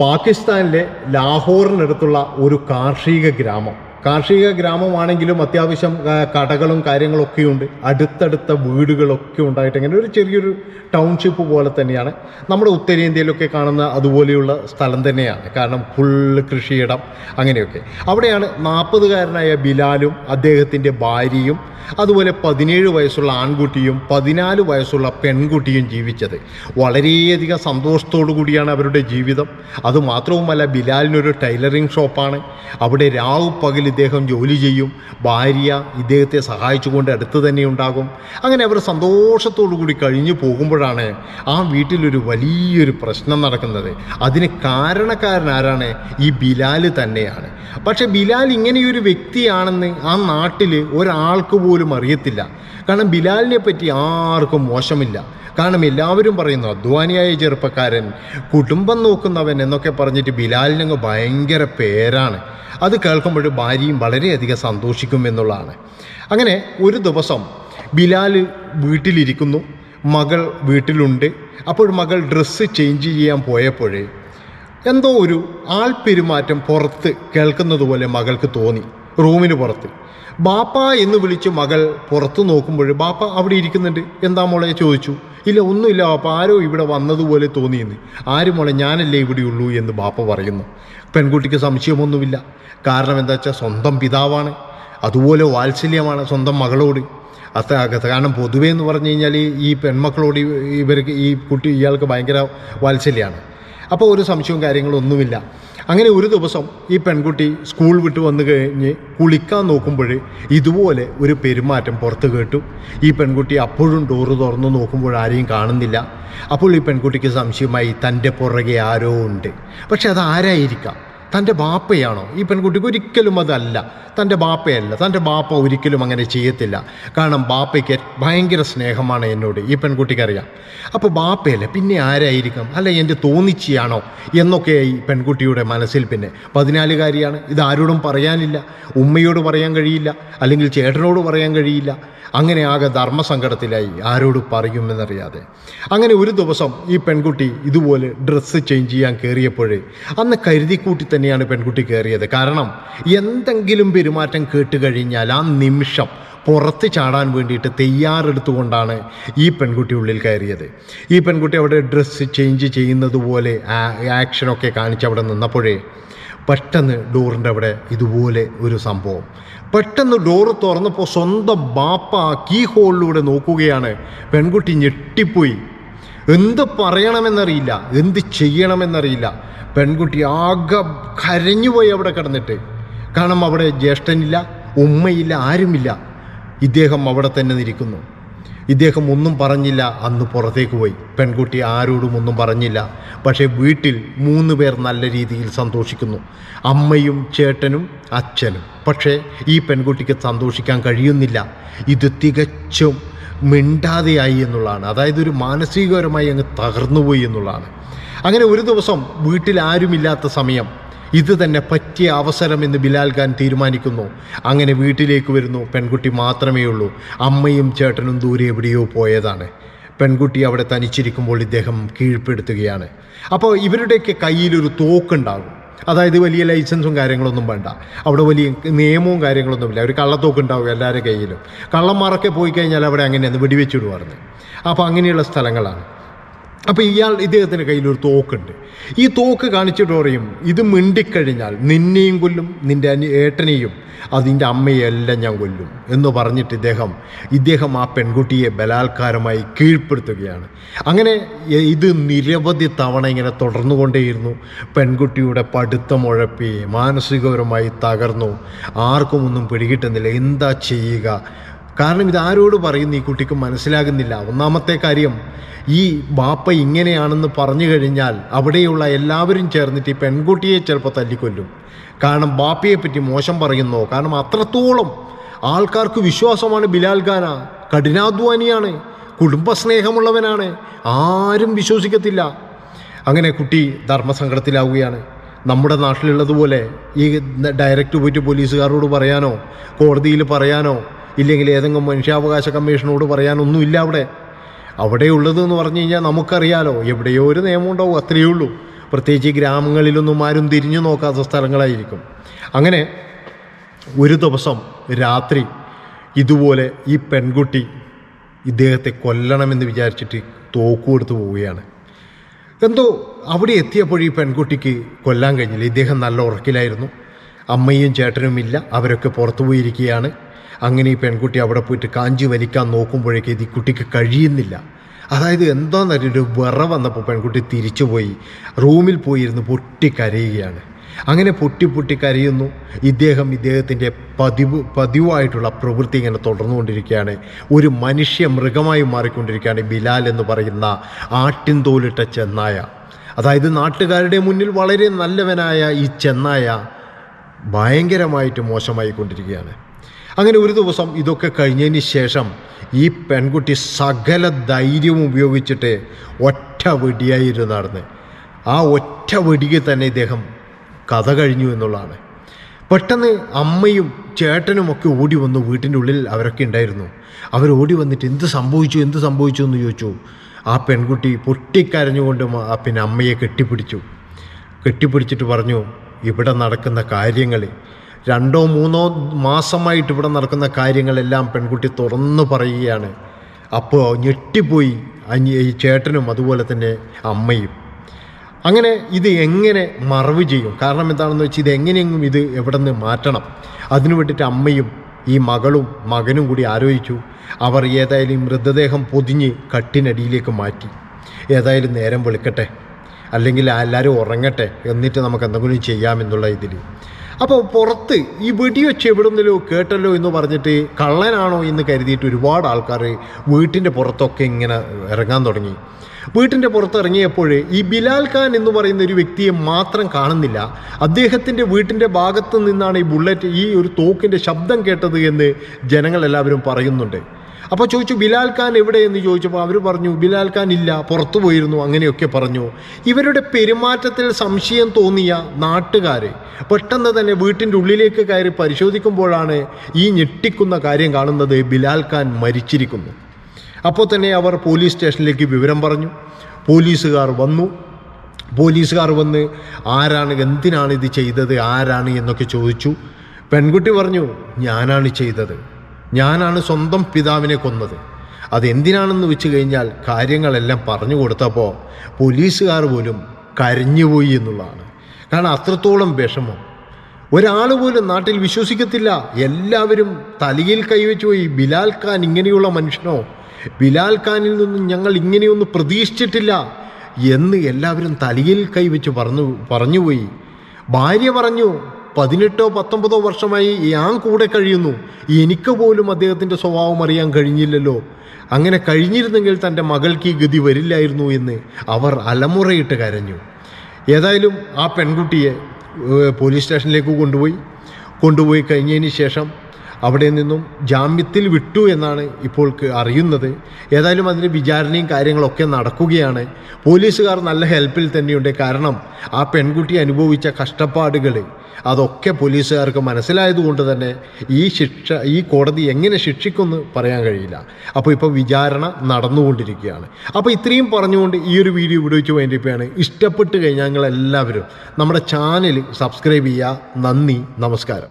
പാകിസ്ഥാനിലെ ലാഹോറിനടുത്തുള്ള ഒരു കാർഷിക ഗ്രാമം. കാർഷിക ഗ്രാമമാണെങ്കിലും അത്യാവശ്യം കടകളും കാര്യങ്ങളൊക്കെ ഉണ്ട് അടുത്തടുത്ത വീടുകളൊക്കെ ഉണ്ടായിട്ട് ഇങ്ങനെ ഒരു ചെറിയൊരു ടൗൺഷിപ്പ് പോലെ തന്നെയാണ്. നമ്മുടെ ഉത്തരേന്ത്യയിലൊക്കെ കാണുന്ന അതുപോലെയുള്ള സ്ഥലം തന്നെയാണ്. കാരണം ഫുള്ള് കൃഷിയിടം അങ്ങനെയൊക്കെ. അവിടെയാണ് നാൽപ്പതുകാരനായ ബിലാലും അദ്ദേഹത്തിന്റെ ഭാര്യയും അതുപോലെ പതിനേഴ് വയസ്സുള്ള ആൺകുട്ടിയും പതിനാല് വയസ്സുള്ള പെൺകുട്ടിയും ജീവിച്ചത്. വളരെയധികം സന്തോഷത്തോടു കൂടിയാണ് അവരുടെ ജീവിതം. അതുമാത്രവുമല്ല ബിലാലിനൊരു ടൈലറിംഗ് ഷോപ്പാണ്. അവിടെ രാവ് പകൽ ഇദ്ദേഹം ജോലി ചെയ്യും. ഭാര്യ ഇദ്ദേഹത്തെ സഹായിച്ചുകൊണ്ട് അടുത്ത് തന്നെ ഉണ്ടാകും. അങ്ങനെ അവർ സന്തോഷത്തോടു കൂടി കഴിഞ്ഞു പോകുമ്പോഴാണ് ആ വീട്ടിലൊരു വലിയൊരു പ്രശ്നം നടക്കുന്നത്. അതിന് കാരണക്കാരൻ ആരാണ്? ഈ ബിലാൽ തന്നെയാണ്. പക്ഷേ ബിലാൽ ഇങ്ങനെയൊരു വ്യക്തിയാണെന്ന് ആ നാട്ടിൽ ഒരാൾക്ക് പോലും അറിയത്തില്ല. കാരണം ബിലാലിനെ പറ്റി ആർക്കും മോശമില്ല. കാരണം എല്ലാവരും പറയുന്നു അധ്വാനിയായ ചെറുപ്പക്കാരൻ കുടുംബം നോക്കുന്നവൻ എന്നൊക്കെ പറഞ്ഞിട്ട് ബിലാലിനങ്ങ് ഭയങ്കര പേരാണ്. അത് കേൾക്കുമ്പോൾ ഭാര്യയും വളരെയധികം സന്തോഷിക്കും എന്നുള്ളതാണ്. അങ്ങനെ ഒരു ദിവസം ബിലാൽ വീട്ടിലിരിക്കുന്നു മകൾ വീട്ടിലുണ്ട്. അപ്പോൾ മകൾ ഡ്രസ്സ് ചേഞ്ച് ചെയ്യാൻ പോയപ്പോഴേ എന്തോ ഒരു ആൾപ്പെരുമാറ്റം പുറത്ത് കേൾക്കുന്നത് പോലെ മകൾക്ക് തോന്നി റൂമിന് പുറത്ത്. ബാപ്പ എന്ന് വിളിച്ച് മകൾ പുറത്തു നോക്കുമ്പോൾ ബാപ്പ അവിടെ ഇരിക്കുന്നുണ്ട്. എന്താ മോളെ? ചോദിച്ചു. ഇല്ല ഒന്നുമില്ല ബാപ്പ. ആരോ ഇവിടെ വന്നതുപോലെ തോന്നിയെന്ന്. ആര് മോളെ? ഞാനല്ലേ ഇവിടെയുള്ളൂ എന്ന് ബാപ്പ പറയുന്നു. പെൺകുട്ടിക്ക് സംശയമൊന്നുമില്ല. കാരണം എന്താ വെച്ചാൽ സ്വന്തം പിതാവാണ്. അതുപോലെ വാത്സല്യമാണ് സ്വന്തം മകളോട്. അത്ര കാരണം പൊതുവേ എന്ന് പറഞ്ഞു കഴിഞ്ഞാൽ ഈ പെൺമക്കളോട് ഇവർക്ക് ഈ കുട്ടി ഇയാൾക്ക് ഭയങ്കര വാത്സല്യമാണ്. അപ്പോൾ ഒരു സംശയവും കാര്യങ്ങളും ഒന്നുമില്ല. അങ്ങനെ ഒരു ദിവസം ഈ പെൺകുട്ടി സ്കൂൾ വിട്ട് വന്നു കഴിഞ്ഞ് കുളിക്കാൻ നോക്കുമ്പോൾ ഇതുപോലെ ഒരു പെരുമാറ്റം പുറത്ത് കേട്ടു. ഈ പെൺകുട്ടി അപ്പോഴും ഡോറ് തുറന്നു നോക്കുമ്പോൾ ആരെയും കാണുന്നില്ല. അപ്പോൾ ഈ പെൺകുട്ടിക്ക് സംശയമായി തന്റെ പുറകെ ആരോ ഉണ്ട്? പക്ഷെ അത് ആരായിരിക്കാം? തന്റെ ബാപ്പയാണോ? ഈ പെൺകുട്ടിക്ക് ഒരിക്കലും അതല്ല. തന്റെ ബാപ്പയല്ല. തന്റെ ബാപ്പ ഒരിക്കലും അങ്ങനെ ചെയ്യത്തില്ല. കാരണം ബാപ്പയ്ക്ക് ഭയങ്കര സ്നേഹമാണ് എന്നോട് ഈ പെൺകുട്ടിക്കറിയാം. അപ്പോൾ ബാപ്പയല്ലേ? പിന്നെ ആരായിരിക്കും? അല്ല എന്റെ തോന്നിച്ചിയാണോ? എന്നൊക്കെ ഈ പെൺകുട്ടിയുടെ മനസ്സിൽ പിന്നെ പതിനാലുകാരിയാണ്. ഇത് പറയാനില്ല. ഉമ്മയോട് പറയാൻ കഴിയില്ല. അല്ലെങ്കിൽ ചേട്ടനോട് പറയാൻ കഴിയില്ല. അങ്ങനെ ആകെ ധർമ്മസങ്കടത്തിലായി. ആരോട് പറയുമെന്നറിയാതെ. അങ്ങനെ ഒരു ദിവസം ഈ പെൺകുട്ടി ഇതുപോലെ ഡ്രസ്സ് ചേഞ്ച് ചെയ്യാൻ കയറിയപ്പോഴേ അന്ന് കരുതിക്കൂട്ടി തന്നെയാണ് പെൺകുട്ടി കയറിയത്. കാരണം എന്തെങ്കിലും പെരുമാറ്റം കേട്ട് കഴിഞ്ഞാൽ ആ നിമിഷം പുറത്ത് ചാടാൻ വേണ്ടിയിട്ട് തയ്യാറെടുത്തുകൊണ്ടാണ് ഈ പെൺകുട്ടി ഉള്ളിൽ കയറിയത്. ഈ പെൺകുട്ടി അവിടെ ഡ്രസ്സ് ചേഞ്ച് ചെയ്യുന്നത് പോലെ ആക്ഷനൊക്കെ കാണിച്ച് അവിടെ നിന്നപ്പോഴേ പെട്ടെന്ന് ഡോറിന്റെ അവിടെ ഇതുപോലെ ഒരു സംഭവം. പെട്ടെന്ന് ഡോറ് തുറന്നപ്പോൾ സ്വന്തം ബാപ്പ കീ ഹോളിലൂടെ നോക്കുകയാണ്. പെൺകുട്ടി ഞെട്ടിപ്പോയി. എന്ത് പറയണമെന്നറിയില്ല എന്ത് ചെയ്യണമെന്നറിയില്ല. പെൺകുട്ടി ആകെ കരഞ്ഞുപോയി അവിടെ കിടന്നിട്ട്. കാരണം അവിടെ ജ്യേഷ്ഠനില്ല ഉമ്മയില്ല ആരുമില്ല. ഇദ്ദേഹം അവിടെ തന്നെ നിൽക്കുന്നു. ഇദ്ദേഹം ഒന്നും പറഞ്ഞില്ല അന്ന് പുറത്തേക്ക് പോയി. പെൺകുട്ടി ആരോടും ഒന്നും പറഞ്ഞില്ല. പക്ഷേ വീട്ടിൽ മൂന്ന് പേർ നല്ല രീതിയിൽ സന്തോഷിക്കുന്നു. അമ്മയും ചേട്ടനും അച്ഛനും. പക്ഷേ ഈ പെൺകുട്ടിക്ക് സന്തോഷിക്കാൻ കഴിയുന്നില്ല. ഇത് തികച്ചും മിണ്ടാതെയായി എന്നുള്ളതാണ്. അതായത് ഒരു മാനസികപരമായി അങ്ങ് തകർന്നുപോയി എന്നുള്ളതാണ്. അങ്ങനെ ഒരു ദിവസം വീട്ടിൽ ആരുമില്ലാത്ത സമയം ഇത് തന്നെ പറ്റിയ അവസരം എന്ന് ബിലാൽ ഖാൻ തീരുമാനിക്കുന്നു. അങ്ങനെ വീട്ടിലേക്ക് വരുന്നു. പെൺകുട്ടി മാത്രമേ ഉള്ളൂ അമ്മയും ചേട്ടനും ദൂരെ എവിടെയോ പോയതാണ്. പെൺകുട്ടി അവിടെ തനിച്ചിരിക്കുമ്പോൾ ഇദ്ദേഹം കീഴ്പ്പെടുത്തുകയാണ്. അപ്പോൾ ഇവരുടെയൊക്കെ കയ്യിലൊരു തോക്കുണ്ടാകും. അതായത് വലിയ ലൈസൻസും കാര്യങ്ങളൊന്നും വേണ്ട. അവിടെ വലിയ നിയമവും കാര്യങ്ങളൊന്നുമില്ല ഒരു കള്ളത്തോക്ക് ഉണ്ടാവും എല്ലാവരുടെ കയ്യിലും. കള്ളന്മാരൊക്കെ പോയി കഴിഞ്ഞാൽ അവിടെ അങ്ങനെയാണ് വെടിവെച്ചിടുവായിരുന്നു അപ്പോൾ അങ്ങനെയുള്ള സ്ഥലങ്ങളാണ്. അപ്പോൾ ഇയാൾ ഇദ്ദേഹത്തിന്റെ കയ്യിലൊരു തോക്കുണ്ട്. ഈ തോക്ക് കാണിച്ചിട്ട് പറയും ഇത് മിണ്ടിക്കഴിഞ്ഞാൽ നിന്നെയും കൊല്ലും നിന്റെ അനി ഏട്ടനെയും അതിന്റെ അമ്മയെല്ലാം ഞാൻ കൊല്ലും. എന്ന് പറഞ്ഞിട്ട് ഇദ്ദേഹം ഇദ്ദേഹം ആ പെൺകുട്ടിയെ ബലാത്കാരമായി കീഴ്പ്പെടുത്തുകയാണ്. അങ്ങനെ ഇത് നിരവധി തവണ ഇങ്ങനെ തുടർന്നുകൊണ്ടേയിരുന്നു. പെൺകുട്ടിയുടെ പഠിത്തം ഉഴപ്പി മാനസികപരമായി തകർന്നു. ആർക്കും ഒന്നും പിടികിട്ടുന്നില്ല. എന്താ ചെയ്യുക? കാരണം ഇതാരോട് പറയുന്നു ഈ കുട്ടിക്ക് മനസ്സിലാകുന്നില്ല. ഒന്നാമത്തെ കാര്യം ഈ ബാപ്പ ഇങ്ങനെയാണെന്ന് പറഞ്ഞു കഴിഞ്ഞാൽ അവിടെയുള്ള എല്ലാവരും ചേർന്നിട്ട് ഈ പെൺകുട്ടിയെ ചിലപ്പോൾ തല്ലിക്കൊല്ലും. കാരണം ബാപ്പയെ പറ്റി മോശം പറയുന്നു. കാരണം അത്രത്തോളം ആൾക്കാർക്ക് വിശ്വാസമാണ് ബിലാൽ ഖാന. കഠിനാധ്വാനിയാണ് കുടുംബസ്നേഹമുള്ളവനാണ് ആരും വിശ്വസിക്കത്തില്ല. അങ്ങനെ കുട്ടി ധർമ്മസങ്കടത്തിലാവുകയാണ്. നമ്മുടെ നാട്ടിലുള്ളതുപോലെ ഈ ഡയറക്റ്റ് പോയിട്ട് പോലീസുകാരോട് പറയാനോ കോടതിയിൽ പറയാനോ ഇല്ലെങ്കിൽ ഏതെങ്കിലും മനുഷ്യാവകാശ കമ്മീഷനോട് പറയാനൊന്നുമില്ല അവിടെ. അവിടെ എന്ന് പറഞ്ഞു കഴിഞ്ഞാൽ നമുക്കറിയാലോ എവിടെയോ ഒരു നിയമം ഉണ്ടാവും അത്രയേ ഉള്ളൂ. പ്രത്യേകിച്ച് ഗ്രാമങ്ങളിലൊന്നും ആരും തിരിഞ്ഞു നോക്കാത്ത സ്ഥലങ്ങളായിരിക്കും. അങ്ങനെ ഒരു ദിവസം രാത്രി ഇതുപോലെ ഈ പെൺകുട്ടി ഇദ്ദേഹത്തെ കൊല്ലണമെന്ന് വിചാരിച്ചിട്ട് തോക്കു കൊടുത്ത് പോവുകയാണ്. എന്തോ അവിടെ എത്തിയപ്പോൾ ഈ പെൺകുട്ടിക്ക് കൊല്ലാൻ കഴിഞ്ഞില്ല. ഇദ്ദേഹം നല്ല ഉറക്കിലായിരുന്നു. അമ്മയും ചേട്ടനും ഇല്ല അവരൊക്കെ പുറത്തു പോയിരിക്കുകയാണ്. അങ്ങനെ ഈ പെൺകുട്ടി അവിടെ പോയിട്ട് കാഞ്ചി വലിക്കാൻ നോക്കുമ്പോഴേക്ക് ഇത് ഈ കുട്ടിക്ക് കഴിയുന്നില്ല. അതായത് എന്താണെന്നറിയൊരു വിറ വന്നപ്പോൾ പെൺകുട്ടി തിരിച്ചുപോയി റൂമിൽ പോയിരുന്ന് പൊട്ടിക്കരയുകയാണ് അങ്ങനെ പൊട്ടി പൊട്ടി കരയുന്നു. ഇദ്ദേഹം ഇദ്ദേഹത്തിന്റെ പതിവ് പതിവായിട്ടുള്ള പ്രവൃത്തി ഇങ്ങനെ തുടർന്നുകൊണ്ടിരിക്കുകയാണ്. ഒരു മനുഷ്യ മൃഗമായി മാറിക്കൊണ്ടിരിക്കുകയാണ് ബിലാൽ എന്ന് പറയുന്ന ആട്ടിൻ ആട്ടിൻതോലിട്ട ചെന്നായ. അതായത് നാട്ടുകാരുടെ മുന്നിൽ വളരെ നല്ലവനായ ഈ ചെന്നായ ഭയങ്കരമായിട്ട് മോശമായിക്കൊണ്ടിരിക്കുകയാണ്. അങ്ങനെ ഒരു ദിവസം ഇതൊക്കെ കഴിഞ്ഞതിന് ശേഷം ഈ പെൺകുട്ടി സകല ധൈര്യവും ഉപയോഗിച്ചിട്ട് ഒറ്റ വെടിയായിരുന്നു നടന്ന്. ആ ഒറ്റ വെടിക്ക് തന്നെ ഇദ്ദേഹം കഥ കഴിഞ്ഞു എന്നുള്ളതാണ്. പെട്ടെന്ന് അമ്മയും ചേട്ടനും ഒക്കെ ഓടി വന്നു വീട്ടിന്റെ ഉള്ളിൽ അവരൊക്കെ ഉണ്ടായിരുന്നു. അവർ ഓടി വന്നിട്ട് എന്ത് സംഭവിച്ചു എന്ത് സംഭവിച്ചു എന്ന് ചോദിച്ചു. ആ പെൺകുട്ടി പൊട്ടിക്കരഞ്ഞുകൊണ്ട് പിന്നെ അമ്മയെ കെട്ടിപ്പിടിച്ചു. കെട്ടിപ്പിടിച്ചിട്ട് പറഞ്ഞു ഇവിടെ നടക്കുന്ന കാര്യങ്ങൾ രണ്ടോ മൂന്നോ മാസമായിട്ട് ഇവിടെ നടക്കുന്ന കാര്യങ്ങളെല്ലാം പെൺകുട്ടി തുറന്നു പറയുകയാണ്. അപ്പോൾ ഞെട്ടിപ്പോയി ഈ ചേട്ടനും അതുപോലെ തന്നെ അമ്മയും. അങ്ങനെ ഇത് എങ്ങനെ മറവ് ചെയ്യും? കാരണം എന്താണെന്ന് വെച്ചാൽ ഇത് എങ്ങനെയെങ്കിലും ഇത് എവിടെ നിന്ന് മാറ്റണം. അതിനു വേണ്ടിയിട്ട് അമ്മയും ഈ മകളും മകനും കൂടി ആലോചിച്ചു. അവർ ഏതായാലും മൃതദേഹം പൊതിഞ്ഞ് കട്ടിനടിയിലേക്ക് മാറ്റി. ഏതായാലും നേരം വെളുക്കട്ടെ. അല്ലെങ്കിൽ എല്ലാവരും ഉറങ്ങട്ടെ. എന്നിട്ട് നമുക്ക് എന്തെങ്കിലും ചെയ്യാമെന്നുള്ള ഇതിൽ അപ്പോൾ പുറത്ത് ഈ വെടിവെച്ച് എവിടുന്നല്ലോ കേട്ടല്ലോ എന്ന് പറഞ്ഞിട്ട് കള്ളനാണോ എന്ന് കരുതിയിട്ട് ഒരുപാട് ആൾക്കാർ വീട്ടിന്റെ പുറത്തൊക്കെ ഇങ്ങനെ ഇറങ്ങാൻ തുടങ്ങി. വീട്ടിന്റെ പുറത്തിറങ്ങിയപ്പോൾ ഈ ബിലാൽ ഖാൻ എന്ന് പറയുന്ന ഒരു വ്യക്തിയെ മാത്രം കാണുന്നില്ല. അദ്ദേഹത്തിന്റെ വീട്ടിന്റെ ഭാഗത്തു നിന്നാണ് ഈ ബുള്ളറ്റ് ഈ ഒരു തോക്കിന്റെ ശബ്ദം കേട്ടത് എന്ന് ജനങ്ങളെല്ലാവരും പറയുന്നുണ്ട്. അപ്പോൾ ചോദിച്ചു ബിലാൽ ഖാൻ എവിടെയെന്ന്? ചോദിച്ചപ്പോൾ അവർ പറഞ്ഞു ബിലാൽ ഖാൻ ഇല്ല പുറത്തു പോയിരുന്നു അങ്ങനെയൊക്കെ പറഞ്ഞു. ഇവരുടെ പെരുമാറ്റത്തിൽ സംശയം തോന്നിയ നാട്ടുകാർ പെട്ടെന്ന് തന്നെ വീട്ടിന്റെ ഉള്ളിലേക്ക് കയറി പരിശോധിക്കുമ്പോഴാണ് ഈ ഞെട്ടിക്കുന്ന കാര്യം കാണുന്നത് ബിലാൽ ഖാൻ മരിച്ചിരിക്കുന്നു. അപ്പോൾ തന്നെ അവർ പോലീസ് സ്റ്റേഷനിലേക്ക് വിവരം പറഞ്ഞു. പോലീസുകാർ വന്നു. പോലീസുകാർ വന്ന് ആരാണ് എന്തിനാണ് ഇത് ചെയ്തത് ആരാണ് എന്നൊക്കെ ചോദിച്ചു. പെൺകുട്ടി പറഞ്ഞു ഞാനാണ് ചെയ്തത്. ഞാനാണ് സ്വന്തം പിതാവിനെ കൊന്നത്. അതെന്തിനാണെന്ന് വെച്ച് കഴിഞ്ഞാൽ കാര്യങ്ങളെല്ലാം പറഞ്ഞു കൊടുത്തപ്പോൾ പോലീസുകാർ പോലും കരഞ്ഞുപോയി എന്നുള്ളതാണ്. കാരണം അത്രത്തോളം വിഷമം. ഒരാൾ പോലും നാട്ടിൽ വിശ്വസിക്കത്തില്ല. എല്ലാവരും തലയിൽ കൈവച്ചു പോയി. ബിലാൽ ഖാൻ ഇങ്ങനെയുള്ള മനുഷ്യനോ? ബിലാൽ ഖാനിൽ നിന്നും ഞങ്ങൾ ഇങ്ങനെയൊന്നും പ്രതീക്ഷിച്ചിട്ടില്ല എന്ന് എല്ലാവരും തലയിൽ കൈവച്ച് പറഞ്ഞു പറഞ്ഞുപോയി. ഭാര്യ പറഞ്ഞു പതിനെട്ടോ പത്തൊമ്പതോ വർഷമായി ഞാൻ കൂടെ കഴിയുന്നു. എനിക്ക് പോലും അദ്ദേഹത്തിന്റെ സ്വഭാവം അറിയാൻ കഴിഞ്ഞില്ലല്ലോ. അങ്ങനെ കഴിഞ്ഞിരുന്നെങ്കിൽ തന്റെ മകൾക്ക് ഈ ഗതി വരില്ലായിരുന്നു എന്ന് അവർ അലമുറയിട്ട് കരഞ്ഞു. ഏതായാലും ആ പെൺകുട്ടിയെ പോലീസ് സ്റ്റേഷനിലേക്ക് കൊണ്ടുപോയി. കൊണ്ടുപോയി കഴിഞ്ഞതിന് ശേഷം അവിടെ നിന്നും ജാമ്യത്തിൽ വിട്ടു എന്നാണ് ഇപ്പോൾ അറിയുന്നത്. ഏതായാലും അതിന്റെ വിചാരണയും കാര്യങ്ങളൊക്കെ നടക്കുകയാണ്. പോലീസുകാർ നല്ല ഹെൽപ്പിൽ തന്നെയുണ്ട്. കാരണം ആ പെൺകുട്ടി അനുഭവിച്ച കഷ്ടപ്പാടുകൾ അതൊക്കെ പോലീസുകാർക്ക് മനസ്സിലായതുകൊണ്ട് തന്നെ ഈ ശിക്ഷ ഈ കോടതി എങ്ങനെ ശിക്ഷിക്കുമെന്ന് പറയാൻ കഴിയില്ല. അപ്പോൾ ഇപ്പോൾ വിചാരണ നടന്നുകൊണ്ടിരിക്കുകയാണ്. അപ്പോൾ ഇത്രയും പറഞ്ഞുകൊണ്ട് ഈ ഒരു വീഡിയോ ഇവിടെ വെച്ച് വേണ്ടിയപ്പോഴാണ് ഇഷ്ടപ്പെട്ട് കഴിഞ്ഞാൽ ഞങ്ങൾ എല്ലാവരും നമ്മുടെ ചാനൽ സബ്സ്ക്രൈബ് ചെയ്യുക. നന്ദി. നമസ്കാരം.